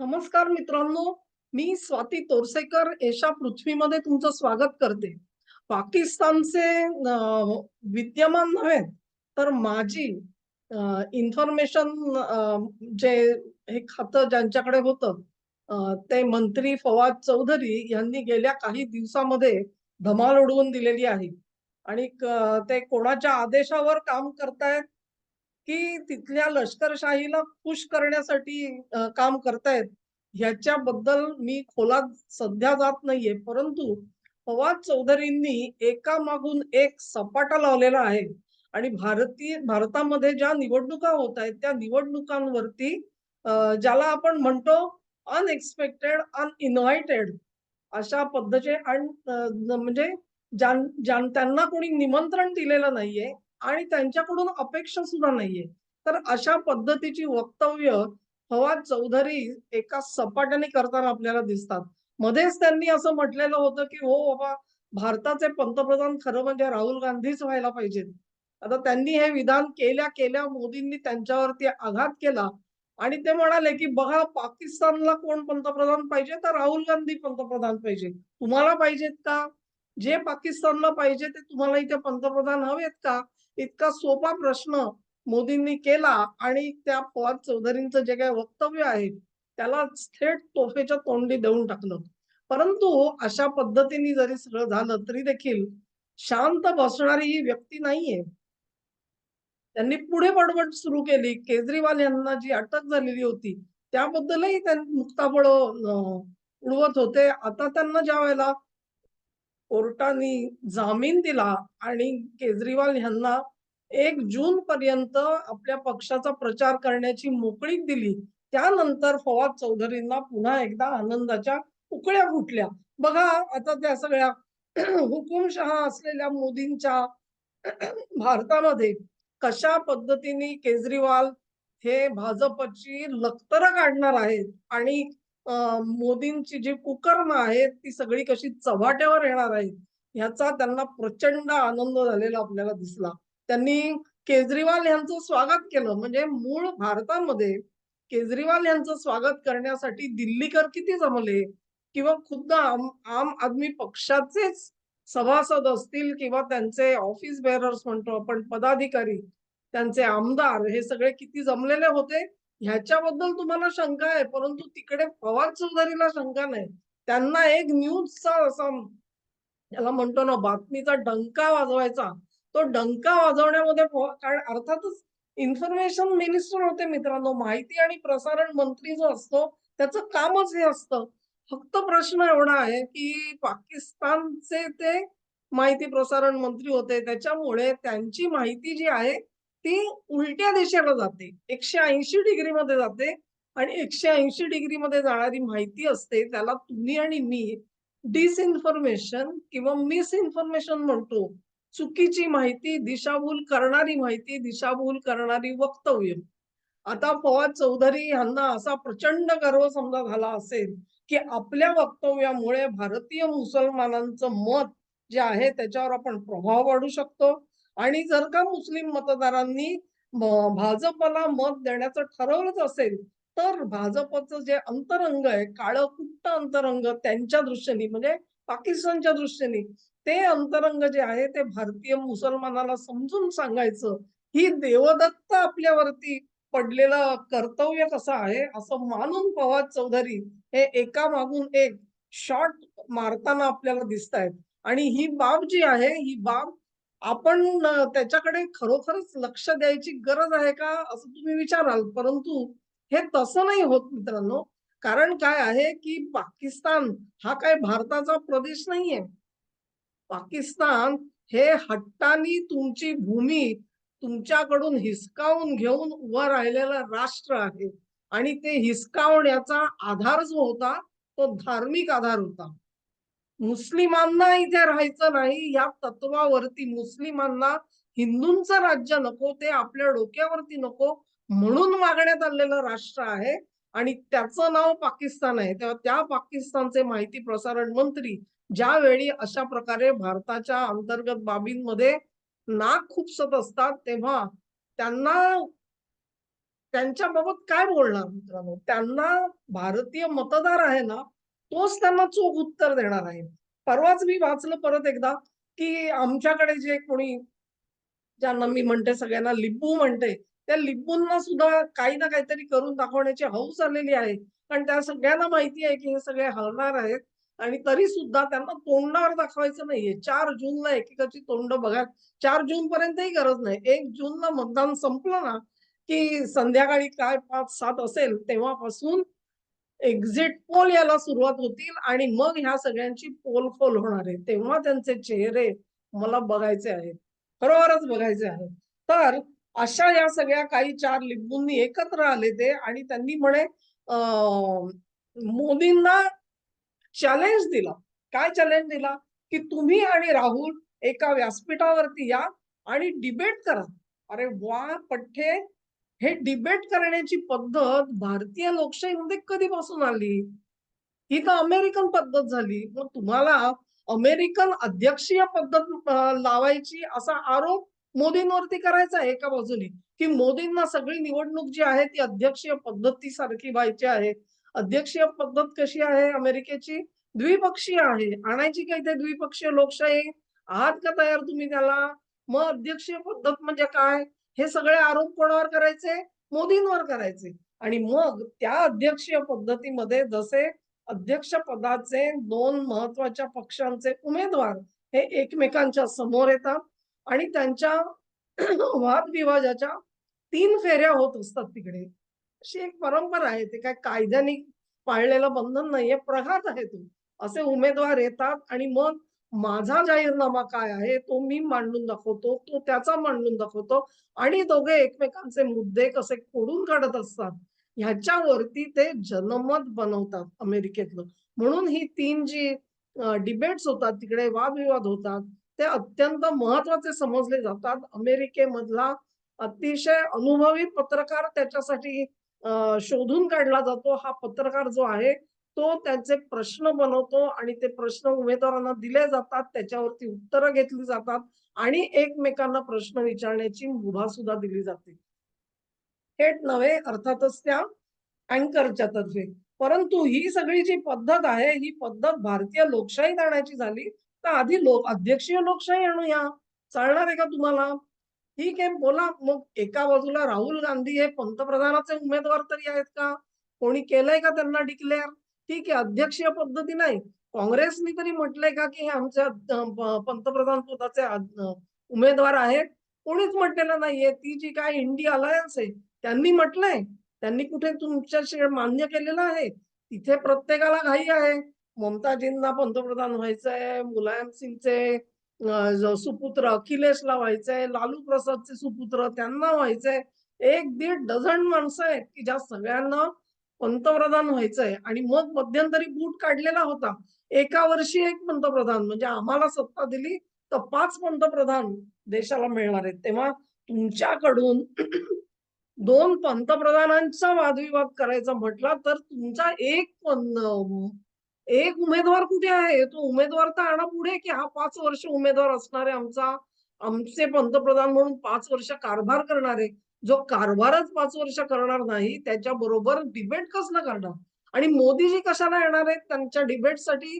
नमस्कार मित्रांनो मी स्वाती तोरसेकर एशा पृथ्वीमध्ये तुमचं स्वागत करते. पाकिस्तानचे विद्यमान नव्हे तर माझी इन्फॉर्मेशन जे हे खातं ज्यांच्याकडे होतं ते मंत्री फवाद चौधरी यांनी गेल्या काही दिवसामध्ये धमाल उडवून दिलेली आहे. आणि ते कोणाच्या आदेशावर काम करतायत? की तिथल्या लष्करशाहीला खुश करण्यासाठी काम करतायत. ह्याच्याबद्दल मी खोलात सध्या जात नाहीये. परंतु फवाद चौधरींनी एका मागून एक सपाटा लावलेला आहे. आणि भारतीय भारतामध्ये ज्या निवडणुका होत आहेत त्या निवडणुकांवरती ज्याला आपण म्हणतो अनएक्सपेक्टेड अनइन्व्हायटेड अशा पद्धतीचे आणि म्हणजे ज्यां ज्यां त्यांना कोणी निमंत्रण दिलेलं नाहीये आणि त्यांच्याकडून अपेक्षा सुद्धा नाहीये. तर अशा पद्धतीची वक्तव्य फवाद चौधरी एका सपाट्याने करताना आपल्याला दिसतात. मध्येच त्यांनी असं म्हटलेलं होतं की हो बाबा भारताचे पंतप्रधान खरं म्हणजे राहुल गांधीच व्हायला पाहिजेत. आता त्यांनी हे विधान केल्या केल्या मोदींनी त्यांच्यावरती आघात केला आणि ते म्हणाले की बघा पाकिस्तानला कोण पंतप्रधान पाहिजे तर राहुल गांधी पंतप्रधान पाहिजे. तुम्हाला पाहिजेत का? जे पाकिस्तानला पाहिजे ते तुम्हाला इथे पंतप्रधान हवेत का? इतका सोपा प्रश्न मोदींनी केला आणि त्या पवार चौधरींचं जे काही वक्तव्य आहे त्याला थेट तोफेच्या तोंडी देऊन टाकलं. परंतु अशा पद्धतीने जरी सगळं झालं तरी देखील शांत बसणारी ही व्यक्ती नाहीये. त्यांनी पुढे बडबड सुरू केली. केजरीवाल यांना जी अटक झालेली होती त्याबद्दलही त्यांनी मुक्ताफळ उडवत होते. आता त्यांना ज्या वेळेला कोर्टाने जामीन दिला आणि केजरीवाल यांना एक जून पर्यंत आपल्या पक्षाचा प्रचार करण्याची मोकळीक दिली. त्यानंतर फवाद चौधरींना पुन्हा एकदा आनंदाच्या उकळ्या फुटल्या. बघा आता त्या सगळ्या हुकुमशहा असलेल्या मोदींच्या भारतामध्ये कशा पद्धतीने केजरीवाल हे भाजपची लखतर काढणार आहेत आणि मोदींची जी कुकर्म आहेत ती सगळी कशी चव्हाट्यावर येणार आहेत ह्याचा त्यांना प्रचंड आनंद झालेला आपल्याला दिसला. त्यांनी केजरीवाल यांचं स्वागत केलं. म्हणजे मूळ भारतामध्ये केजरीवाल यांचं स्वागत करण्यासाठी दिल्लीकर किती जमले? किंवा खुद्द आम आम आदमी पक्षाचेच सभासद असतील किंवा त्यांचे ऑफिस बेअरर्स म्हणतो आपण पदाधिकारी त्यांचे आमदार हे सगळे किती जमलेले होते? ह्याच्याबद्दल तुम्हाला शंका आहे परंतु तिकडे पवार चौधरीला शंका नाही. त्यांना एक न्यूजचा असा याला म्हणतो ना बातमीचा डंका वाजवायचा. तो डंका वाजवण्यामध्ये कारण अर्थातच इन्फॉर्मेशन मिनिस्टर होते मित्रांनो. माहिती आणि प्रसारण मंत्री जो असतो त्याचं कामच हे असतं. फक्त प्रश्न एवढा आहे की पाकिस्तानचे ते माहिती प्रसारण मंत्री होते. त्याच्यामुळे त्यांची माहिती जी आहे ती उलट्या दिशेला जाते. एकशे ऐंशी डिग्री मध्ये जाते आणि एकशे ऐंशी डिग्री मध्ये जाणारी माहिती असते त्याला तुम्ही आणि मी डिसइन्फॉर्मेशन किंवा मिसइन्फॉर्मेशन म्हणतो. चुकीची माहिती दिशाभूल करणारी माहिती दिशाभूल करणारी वक्तव्य. आता फवाद चौधरी यांना असा प्रचंड गर्व समजा झाला असेल की आपल्या वक्तव्यामुळे भारतीय मुसलमानांचं मत जे आहे त्याच्यावर आपण प्रभाव पाडू शकतो. आणि जर का मुस्लिम मतदारांनी भाजपला मत देण्याचं ठरवलंच असेल तर भाजपचं जे अंतरंग आहे काळं कुट्ट अंतरंग त्यांच्या दृष्टीने म्हणजे पाकिस्तानच्या दृष्टीने ते अंतरंग जे आहे ते भारतीय मुसलमानाला समजून सांगायचं ही देवदत्त आपल्यावरती पडलेलं कर्तव्य कसं आहे असं मानून फवाद चौधरी हे एका मागून एक शॉट मारताना आपल्याला दिसत आहेत आणि ही बाब जी आहे ही बाब आपण त्याच्याकडे खरोखरच लक्ष द्यायची गरज आहे का असं तुम्ही विचाराल. परंतु हे तसं नाही होत मित्रांनो. कारण काय आहे की पाकिस्तान हा काय भारताचा प्रदेश नाहीये. पाकिस्तान हे हट्टानी तुमची भूमी तुमच्याकडून हिसकावून घेऊन उभं राहिलेलं राष्ट्र आहे. आणि ते हिसकावण्याचा आधार जो होता तो धार्मिक आधार होता. मुस्लिमांना इथे राहायचं नाही या तत्वावरती मुस्लिमांना हिंदूंचं राज्य नको ते आपल्या डोक्यावरती नको म्हणून मागण्यात आलेलं राष्ट्र आहे आणि त्याचं नाव पाकिस्तान आहे तेव्हा त्या पाकिस्तानचे माहिती प्रसारण मंत्री ज्यावेळी अशा प्रकारे भारताच्या अंतर्गत बाबींमध्ये नाक खुपसत असतात तेव्हा त्यांना त्यांच्याबाबत काय बोलणार मित्रांनो? त्यांना भारतीय मतदार आहे ना, तोच त्यांना चोख उत्तर देणार आहे. परवाच मी वाचलं परत एकदा, की आमच्याकडे जे कोणी ज्यांना मी म्हणते सगळ्यांना लिंबू म्हणते, त्या लिंबूंना सुद्धा काही ना काहीतरी करून दाखवण्याची हौस आलेली आहे. कारण त्या सगळ्यांना माहिती आहे, की हे सगळे हरणार आहेत आणि तरी सुद्धा त्यांना तोंडावर दाखवायचं नाहीये. चार जूनला एकेकाची तोंड बघा. 4 जूनपर्यंतही गरज नाही. एक जूनला मतदान संपलं ना, की संध्याकाळी काय 5-7 असेल तेव्हापासून एक्झिट पोल यायला सुरुवात होतील आणि मग ह्या सगळ्यांची पोलखोल होणार आहे. तेव्हा त्यांचे चेहरे मला बघायचे आहेत. खरोखरच बघायचे आहेत. तर अशा या सगळ्या काही चार लिंबूंनी एकत्र आले ते आणि त्यांनी म्हणे मोदींना चॅलेंज दिला. काय चॅलेंज दिला? की तुम्ही आणि राहुल एका व्यासपीठावरती या आणि डिबेट करा. अरे वा पठ्ठे हे डिबेट करण्याची पद्धत भारतीय लोकशाहीमध्ये कधीपासून आली? ही तर अमेरिकन पद्धत झाली. मग तुम्हाला अमेरिकन अध्यक्षीय पद्धत लावायची असा आरोप मोदींवरती करायचा आहे एका बाजूने, की मोदींना सगळी निवडणूक जी आहे ती अध्यक्षीय पद्धतीसारखी व्हायची आहे. अध्यक्षीय पद्धत कशी आहे अमेरिकेची? द्विपक्षीय आहे. आणायची काय ते द्विपक्षीय लोकशाही? आहात का तयार तुम्ही त्याला? मग अध्यक्षीय पद्धत म्हणजे काय? हे सगळे आरोप कोणावर करायचे? मोदींवर करायचे. आणि मग त्या अध्यक्षीय पद्धतीमध्ये जसे अध्यक्षपदाचे दोन महत्त्वाच्या पक्षांचे उमेदवार हे एकमेकांच्या समोर येतात आणि त्यांच्या वादविवादाच्या तीन फेऱ्या होत असतात तिकडे. अशी एक परंपरा आहे. ते काय कायद्याने पाळलेलं बंधन नाहीये, प्रघात आहे तो. असे उमेदवार येतात आणि मग माझा जाहीरनामा काय आहे, तो मी मांडून दाखवतो, तो त्याचा मांडून दाखवतो आणि दोघे एकमेकांचे मुद्दे कसे खोडून काढत असतात, ह्याच्यावरती ते जनमत बनवतात अमेरिकेतलं. म्हणून ही तीन जी डिबेट्स होतात तिकडे वादविवाद होतात, ते अत्यंत महत्त्वाचे समजले जातात. अमेरिकेमधला अतिशय अनुभवी पत्रकार त्याच्यासाठी शोधून काढला जातो. हा पत्रकार जो आहे, तो त्यांचे प्रश्न बनवतो आणि ते प्रश्न उमेदवारांना दिले जातात. त्याच्यावरती उत्तरं घेतली जातात आणि एकमेकांना प्रश्न विचारण्याची मुभा सुद्धा दिली जाते. थेट नव्हे, अर्थातच त्या अँकरच्या तर्फे. परंतु ही सगळी जी पद्धत आहे, ही पद्धत भारतीय लोकशाहीत आणायची झाली, तर आधी लोक अध्यक्षीय लोकशाही आणूया. चालणार आहे का तुम्हाला? ठीक आहे, बोला. मग एका बाजूला राहुल गांधी हे पंतप्रधानाचे उमेदवार तरी आहेत का? कोणी केलंय का त्यांना डिक्लेअर? ठीक आहे, अध्यक्षीय पद्धती नाही. काँग्रेसने तरी म्हटलंय का, की हे आमच्या पंतप्रधान पदाचे उमेदवार आहेत? कोणीच म्हटलेलं नाहीये. ती जी काय इंडिया अलायन्स आहे, त्यांनी म्हटलंय. त्यांनी कुठे तुमच्याशी मान्य केलेलं आहे? तिथे प्रत्येकाला घाई आहे. ममताजींना पंतप्रधान व्हायचंय, मुलायम सिंगचे सुपुत्र अखिलेशला व्हायचंय, लालू प्रसादचे सुपुत्र त्यांना व्हायचंय. एक दीड डझन माणसं आहेत, की ज्या सगळ्यांना पंतप्रधान व्हायचंय आणि मग मध्यंतरी बूट काढलेला होता. एका वर्षी एक पंतप्रधान म्हणजे आम्हाला सत्ता दिली, तर पाच पंतप्रधान देशाला मिळणार आहेत. तेव्हा तुमच्याकडून दोन पंतप्रधानांचा वादविवाद करायचा म्हटला, तर तुमचा एक एक उमेदवार कुठे आहे? तो उमेदवार तर आणा पुढे, की हा पाच वर्ष उमेदवार असणारे आमचा. आमचे पंतप्रधान म्हणून पाच वर्ष कारभार करणारे जो कारभारच पाच वर्ष करणार नाही, त्याच्याबरोबर डिबेट कसं करणार? आणि मोदीजी कशाला येणार आहेत त्यांच्या डिबेटसाठी?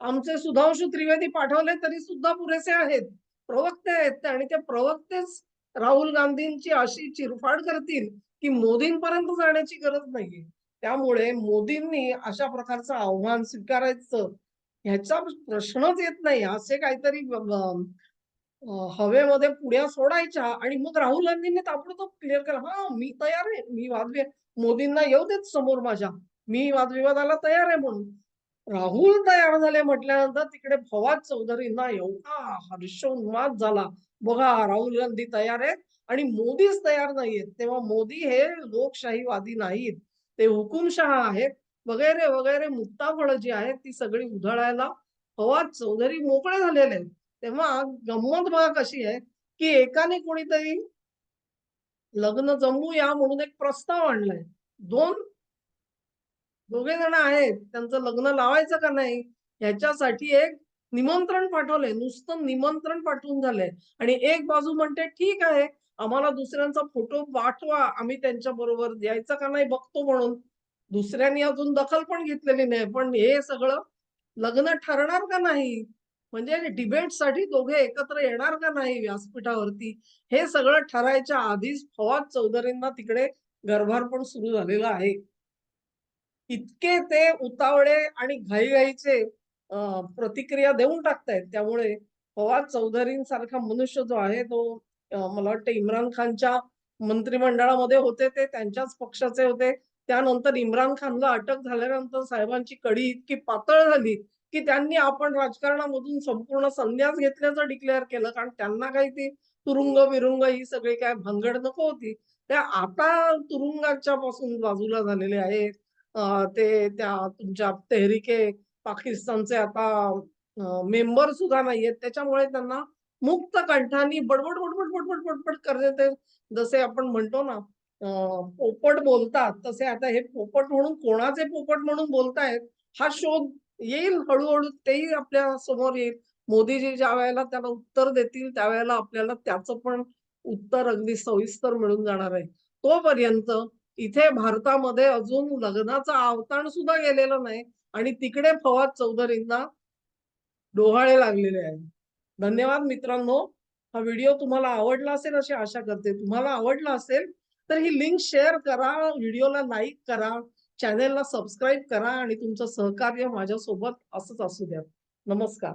आमचे सुधांशु त्रिवेदी पाठवले तरी सुद्धा पुरेसे आहेत. प्रवक्ते आहेत आणि ते प्रवक्तेच राहुल गांधींची अशी चिरफाड करतील, की मोदींपर्यंत जाण्याची गरज नाहीये. त्यामुळे मोदींनी अशा प्रकारचं आव्हान स्वीकारायचं, ह्याचा प्रश्नच येत नाही. असे काहीतरी हवेमध्ये पुढ्या सोडायच्या आणि मग राहुल गांधींनी ताबडतोब क्लिअर केला हा मी तयार आहे. मी वादवि मोदींना येऊ देत समोर माझ्या. मी वादविवादाला तयार आहे" म्हणून. राहुल तयार झाले म्हटल्यानंतर तिकडे फवाद चौधरींना एवढा हर्षोन्माद झाला. बघा राहुल गांधी तयार आहेत आणि मोदीच तयार नाहीयेत. तेव्हा मोदी हे लोकशाहीवादी नाहीत. ते हुकुमशहा आहेत. वगैरे, वगैरे मुक्ताफळ जी आहेत ती सगळी उधळायला फवाद चौधरी मोकळे झालेले आहेत. तेव्हा गंमत बघा कशी आहे, की एकाने कोणीतरी लग्न जमूया म्हणून एक प्रस्ताव आणलाय. दोन दोघे जण आहेत. त्यांचं लग्न लावायचं का नाही? ह्याच्यासाठी एक निमंत्रण पाठवलंय. नुसतं निमंत्रण पाठवून झालंय आणि एक बाजू म्हणते, "ठीक आहे, आम्हाला दुसऱ्यांचा फोटो पाठवा आम्ही त्यांच्या बरोबर द्यायचा का नाही बघतो म्हणून दुसऱ्यांनी अजून दखल पण घेतलेली नाही पण हे सगळं लग्न ठरणार का नाही म्हणजे डिबेटसाठी दोघे एकत्र येणार का नाही व्यासपीठावरती? हे सगळं ठरायच्या आधीच फवाद चौधरींना तिकडे गर्भारपण सुरू झालेलं आहे. इतके ते उतावळे आणि घाईघाईचे प्रतिक्रिया देऊन टाकतायत. त्यामुळे फवाद चौधरींसारखा मनुष्य जो आहे तो मला वाटतं इम्रान खानच्या मंत्रिमंडळामध्ये होते ते त्यांच्याच पक्षाचे होते. त्यानंतर इम्रान खानला अटक झाल्यानंतर साहेबांची कडी इतकी पातळ झाली की त्यांनी आपण राजकारणामधून संपूर्ण संन्यास घेतल्याचं डिक्लेअर केलं. कारण त्यांना काही ती तुरुंग विरुंग ही सगळी काय भानगड नको होती. त्या आता तुरुंगाच्या पासून बाजूला झालेले आहेत. ते त्या तुमच्या तेहरिके पाकिस्तानचे आता मेंबर सुद्धा नाहीयेत. त्याच्यामुळे त्यांना मुक्त कंठानी बडबड बडबड बडबड बडबड करते जसे आपण म्हणतो ना पोपट बोलतात. तसे आता हे पोपट म्हणून कोणाचे पोपट म्हणून बोलतायत हा शोध येईल हळूहळू तेही आपल्यासमोर येईल. मोदीजी ज्या वेळेला त्याला उत्तर देतील त्यावेळेला आपल्याला त्याचं पण उत्तर अगदी सविस्तर मिळून जाणार आहे. तोपर्यंत इथे भारतामध्ये अजून लग्नाचं आवतान सुद्धा गेलेलं नाही आणि तिकडे फवाद चौधरींना डोहाळे लागलेले आहेत. धन्यवाद मित्रांनो. हा व्हिडिओ तुम्हाला आवडला असेल अशी आशा करते. तुम्हाला आवडला असेल तर ही लिंक शेअर करा व्हिडिओला लाईक करा. चॅनेलला सबस्क्राईब करा आणि तुमचं सहकार्य माझ्यासोबत असंच असू द्या. नमस्कार.